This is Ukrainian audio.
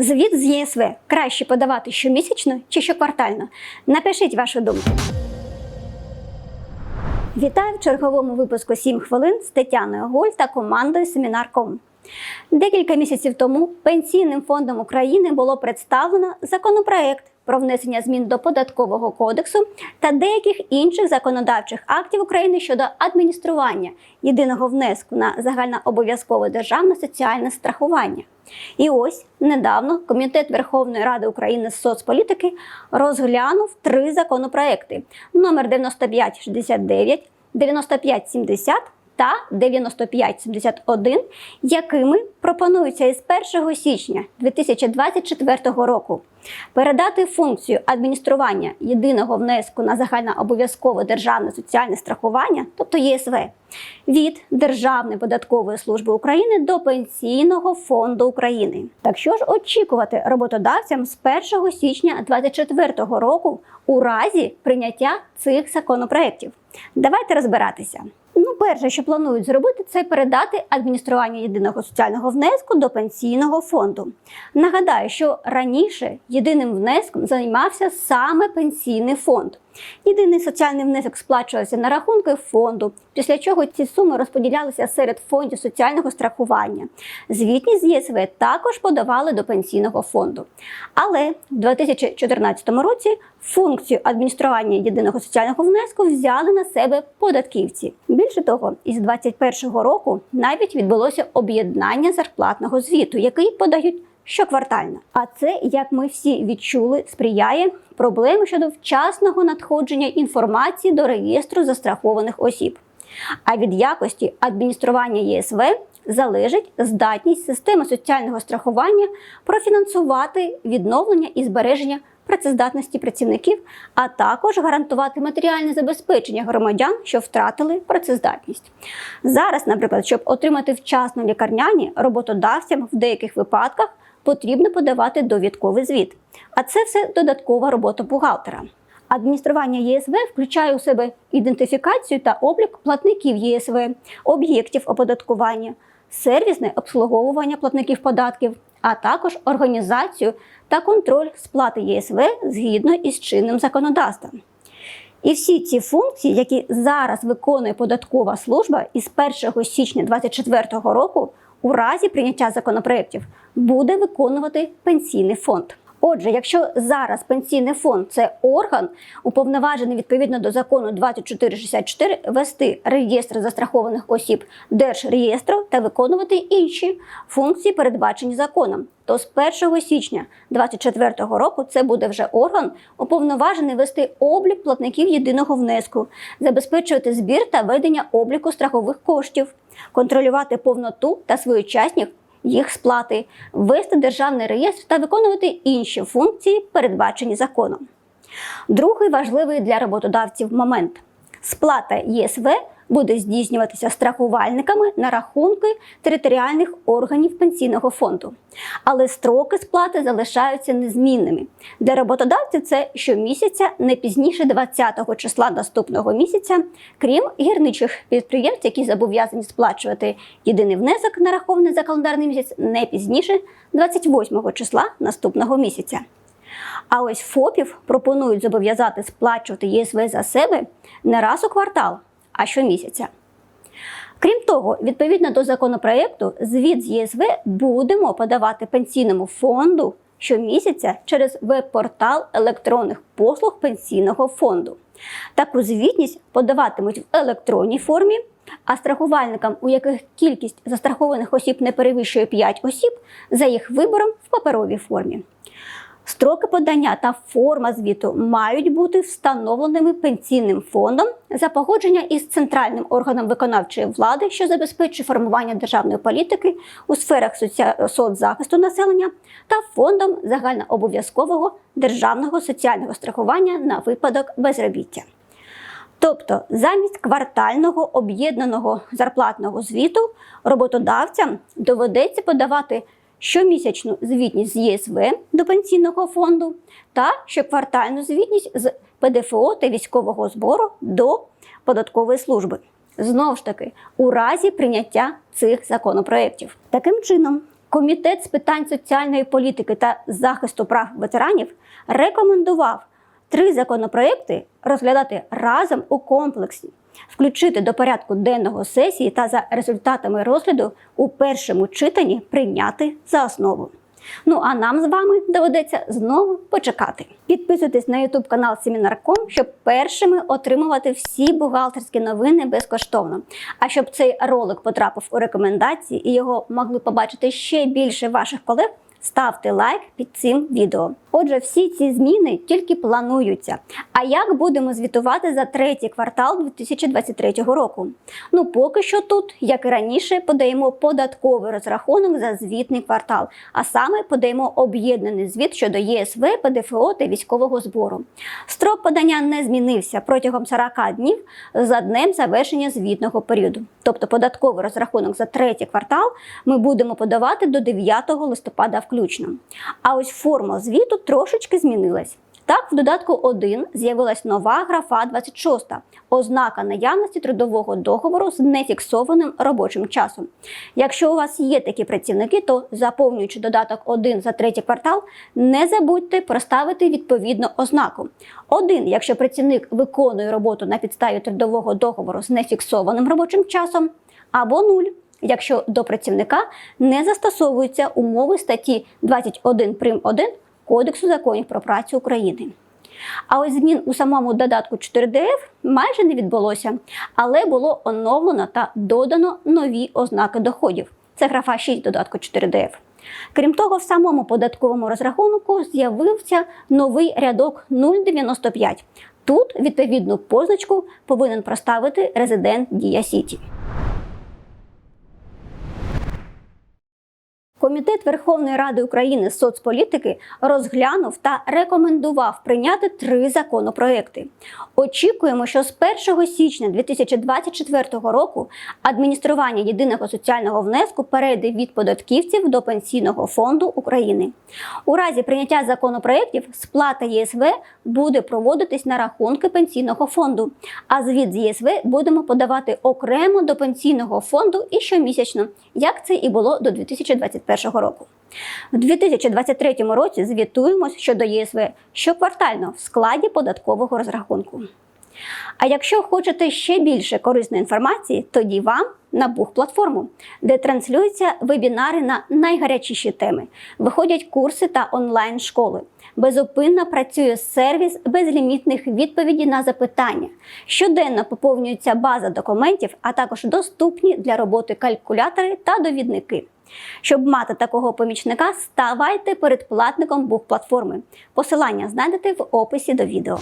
Звіт з ЄСВ краще подавати щомісячно чи щоквартально? Напишіть вашу думку. Вітаю в черговому випуску «7 хвилин з Тетяною Голь та командою Семінар.ком. Декілька місяців тому Пенсійним фондом України було представлено законопроект про внесення змін до податкового кодексу та деяких інших законодавчих актів України щодо адміністрування єдиного внеску на загальнообов'язкове державне соціальне страхування. І ось недавно Комітет Верховної Ради України з соцполітики розглянув три законопроекти: номер 9569, 9570 та 9571, якими пропонується із 1 січня 2024 року передати функцію адміністрування єдиного внеску на загальнообов'язкове державне соціальне страхування, тобто єСВ, від Державної податкової служби України до Пенсійного фонду України. Так що ж очікувати роботодавцям з 1 січня 2024 року у разі прийняття цих законопроєктів? Давайте розбиратися. Перше, що планують зробити, це передати адміністрування єдиного соціального внеску до пенсійного фонду. Нагадаю, що раніше єдиним внеском займався саме пенсійний фонд. Єдиний соціальний внесок сплачувався на рахунки фонду, після чого ці суми розподілялися серед фондів соціального страхування. Звітність з ЄСВ також подавали до пенсійного фонду. Але в 2014 році функцію адміністрування єдиного соціального внеску взяли на себе податківці. Більше того, із 2021 року навіть відбулося об'єднання зарплатного звіту, який подають щоквартально. А це, як ми всі відчули, сприяє проблемі щодо вчасного надходження інформації до реєстру застрахованих осіб. А від якості адміністрування ЄСВ залежить здатність системи соціального страхування профінансувати відновлення і збереження працездатності працівників, а також гарантувати матеріальне забезпечення громадян, що втратили працездатність. Зараз, наприклад, щоб отримати вчасно лікарняні, роботодавцям в деяких випадках потрібно подавати довідковий звіт. А це все додаткова робота бухгалтера. Адміністрування ЄСВ включає у себе ідентифікацію та облік платників ЄСВ, об'єктів оподаткування, сервісне обслуговування платників податків, а також організацію та контроль сплати ЄСВ згідно із чинним законодавством. І всі ці функції, які зараз виконує податкова служба із 1 січня 2024 року, у разі прийняття законопроєктів буде виконувати пенсійний фонд. Отже, якщо зараз пенсійний фонд це орган, уповноважений відповідно до закону 2464 вести реєстр застрахованих осіб Держреєстру та виконувати інші функції, передбачені законом, то з 1 січня 2024 року це буде вже орган, уповноважений вести облік платників єдиного внеску, забезпечувати збір та ведення обліку страхових коштів, контролювати повноту та своєчасність їх сплати, вести державний реєстр та виконувати інші функції, передбачені законом. Другий важливий для роботодавців момент сплата ЄСВ буде здійснюватися страхувальниками на рахунки територіальних органів пенсійного фонду. Але строки сплати залишаються незмінними. Для роботодавців це щомісяця не пізніше 20-го числа наступного місяця, крім гірничих підприємств, які зобов'язані сплачувати єдиний внесок нарахований за календарний місяць не пізніше 28-го числа наступного місяця. А ось ФОПів пропонують зобов'язати сплачувати ЄСВ за себе не раз у квартал, а щомісяця. Крім того, відповідно до законопроекту, звіт з ЄСВ будемо подавати пенсійному фонду щомісяця через веб-портал електронних послуг пенсійного фонду. Таку звітність подаватимуть в електронній формі, а страхувальникам, у яких кількість застрахованих осіб не перевищує 5 осіб, за їх вибором в паперовій формі. Строки подання та форма звіту мають бути встановленими пенсійним фондом за погодження із центральним органом виконавчої влади, що забезпечує формування державної політики у сферах соцзахисту населення, та фондом загальнообов'язкового державного соціального страхування на випадок безробіття. Тобто, замість квартального об'єднаного зарплатного звіту роботодавцям доведеться подавати щомісячну звітність з ЄСВ до пенсійного фонду та щоквартальну звітність з ПДФО та військового збору до податкової служби. Знову ж таки, у разі прийняття цих законопроєктів. Таким чином, Комітет з питань соціальної політики та захисту прав ветеранів рекомендував три законопроекти розглядати разом у комплексі, включити до порядку денного сесії та за результатами розгляду у першому читанні прийняти за основу. Ну а нам з вами доведеться знову почекати. Підписуйтесь на YouTube канал Семінарком, щоб першими отримувати всі бухгалтерські новини безкоштовно. А щоб цей ролик потрапив у рекомендації і його могли побачити ще більше ваших колег. Ставте лайк під цим відео. Отже, всі ці зміни тільки плануються. А як будемо звітувати за третій квартал 2023 року? Ну поки що тут, як і раніше, подаємо податковий розрахунок за звітний квартал, а саме подаємо об'єднаний звіт щодо ЄСВ, ПДФО та військового збору. Строк подання не змінився протягом 40 днів за днем завершення звітного періоду. Тобто податковий розрахунок за третій квартал ми будемо подавати до 9 листопада включно. А ось форма звіту трошечки змінилась. Так, в додатку 1 з'явилась нова графа 26, ознака наявності трудового договору з нефіксованим робочим часом. Якщо у вас є такі працівники, то заповнюючи додаток 1 за третій квартал, не забудьте проставити відповідну ознаку. 1, якщо працівник виконує роботу на підставі трудового договору з нефіксованим робочим часом, або 0, якщо до працівника не застосовуються умови статті 21 прим. 1 Кодексу законів про працю України. А ось змін у самому додатку 4ДФ майже не відбулося, але було оновлено та додано нові ознаки доходів. Це графа 6 додатку 4ДФ. Крім того, в самому податковому розрахунку з'явився новий рядок 095. Тут відповідну позначку повинен проставити резидент Дія Сіті. Комітет Верховної Ради України з соцполітики розглянув та рекомендував прийняти три законопроекти. Очікуємо, що з 1 січня 2024 року адміністрування єдиного соціального внеску перейде від податківців до Пенсійного фонду України. У разі прийняття законопроєктів сплата ЄСВ буде проводитись на рахунки пенсійного фонду, а звіт з ЄСВ будемо подавати окремо до пенсійного фонду і щомісячно, як це і було до 2021 року. В 2023 році звітуємось щодо ЄСВ щоквартально в складі податкового розрахунку. А якщо хочете ще більше корисної інформації, тоді вам на Бух-платформу, де транслюються вебінари на найгарячіші теми, виходять курси та онлайн-школи. Безупинно працює сервіс безлімітних відповідей на запитання. Щоденно поповнюється база документів, а також доступні для роботи калькулятори та довідники. Щоб мати такого помічника, ставайте передплатником Бух-платформи. Посилання знайдете в описі до відео.